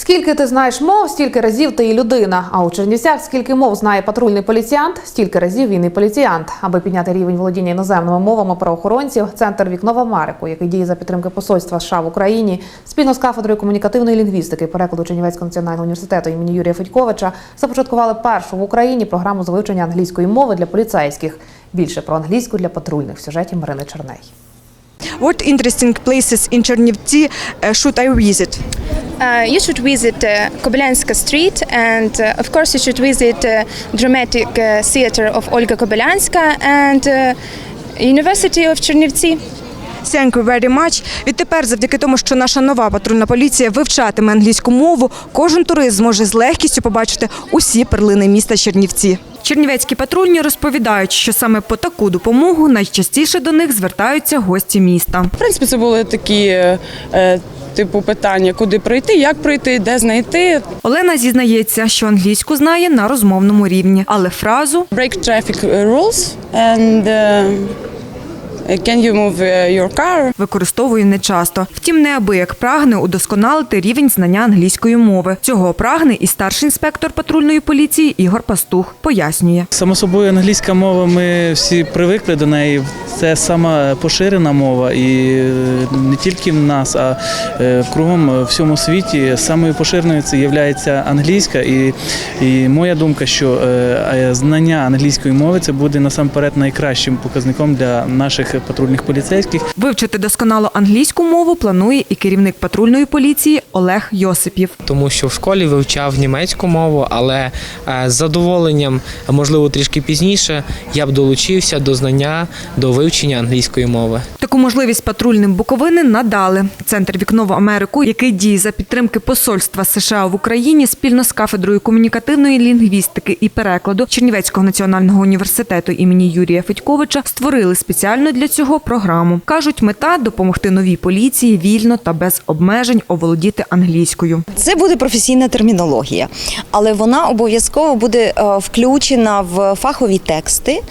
Скільки ти знаєш мов, стільки разів ти і людина. А у Чернівцях скільки мов знає патрульний поліціянт, стільки разів він і поліціянт. Аби підняти рівень володіння іноземними мовами правоохоронців, центр Вікно в Америку, який діє за підтримки посольства США в Україні, спільно з кафедрою комунікативної лінгвістики перекладу Чернівецького національного університету імені Юрія Федьковича започаткували першу в Україні програму з вивчення англійської мови для поліцейських. Більше про англійську для патрульних в сюжеті Марини Черней. What interesting places in Chernivtsi uh, should I visit? Uh, you should visit uh, Kobylyanska Street, and uh, of course, you should visit uh, dramatic uh, theater of Olga Kobylyanska and uh, University of Chernivtsi. Thank you very much. Відтепер, завдяки тому, що наша нова патрульна поліція вивчатиме англійську мову, кожен турист зможе з легкістю побачити усі перлини міста Чернівці. Чернівецькі патрульні розповідають, що саме по таку допомогу найчастіше до них звертаються гості міста. В принципі, це були такі е, е, типу питання, куди пройти, як пройти, де знайти. Олена зізнається, що англійську знає на розмовному рівні, але фразу Break traffic rules and е, can you move е, your car? використовує нечасто. Втім, неабияк прагне удосконалити рівень знання англійської мови. Цього прагне і старший інспектор патрульної поліції Ігор Пастух пояснює. Само собою, англійська мова, ми всі привикли до неї. Це сама поширена мова, і е, не тільки в нас, а е, кругом е, в всьому світі самою поширеною це є англійська. І, і моя думка, що е, е, знання англійської мови це буде насамперед найкращим показником для наших патрульних поліцейських. Вивчити досконало англійську мову планує і керівник патрульної поліції Олег Йосипів. тому що в школі вивчав німецьку мову, але е, з задоволенням, можливо трішки пізніше, я б долучився до знання до вивчення англійської мови. Таку можливість патрульним Буковини надали. Центр Вікно в Америку, який діє за підтримки посольства США в Україні спільно з кафедрою комунікативної лінгвістики і перекладу Чернівецького національного університету імені Юрія Федьковича створили спеціально для цього програму. кажуть, мета допомогти новій поліції вільно та без обмежень оволодіти англійською. Це буде професійна термінологія, але вона обов'язково буде е, включена в фахові тексти.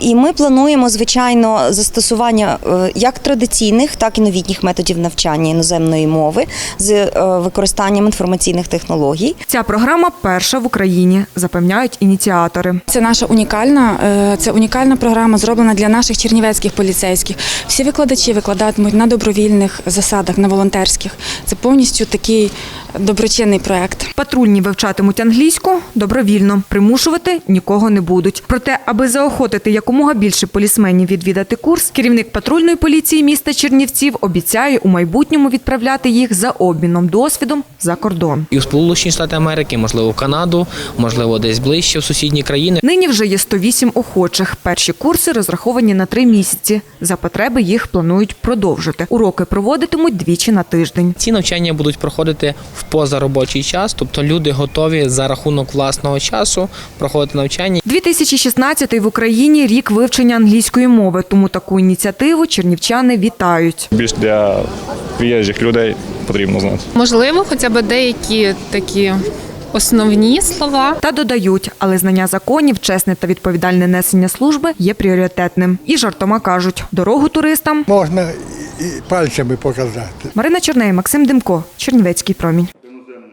І ми плануємо, звичайно, застосування е, як традиційних, так і новітніх методів навчання іноземної мови з е, використанням інформаційних технологій. Ця програма перша в Україні, запевняють ініціатори. Це наша унікальна, це унікальна програма, зроблена для наших чернівецьких поліцейських. Всі викладачі викладатимуть на добровільних засадах, на волонтерських. Це повністю такий доброчинний проект. Патрульні вивчатимуть англійську добровільно, примушувати нікого не будуть. Проте, аби заохотити якомога більше полісменів відвідати курс, керівник патрульної поліції міста Чернівців обіцяє у майбутньому відправляти їх за обміном досвідом за кордон. І у Сполучені Штати Америки, можливо, в Канаду, можливо, десь ближче в сусідні країни. Нині вже є 108 охочих. Перші курси розраховані на три місяці. За потреби їх планують продовжити. Уроки проводитимуть двічі на тиждень. Ці навчання будуть проходити в позаробочий час, тобто люди готові за рахунок власного часу проходити навчання. 2016 в Україні рік вивчення англійської мови, тому таку ініціативу чернівчани вітають. більш для приїжджих людей потрібно знати. Можливо, хоча б деякі такі основні слова. Та додають, але знання законів, чесне та відповідальне несення служби є пріоритетним. І жартома кажуть, дорогу туристам. Можна і пальцями показати. Марина Черней, Максим Демко, Чернівецький промінь.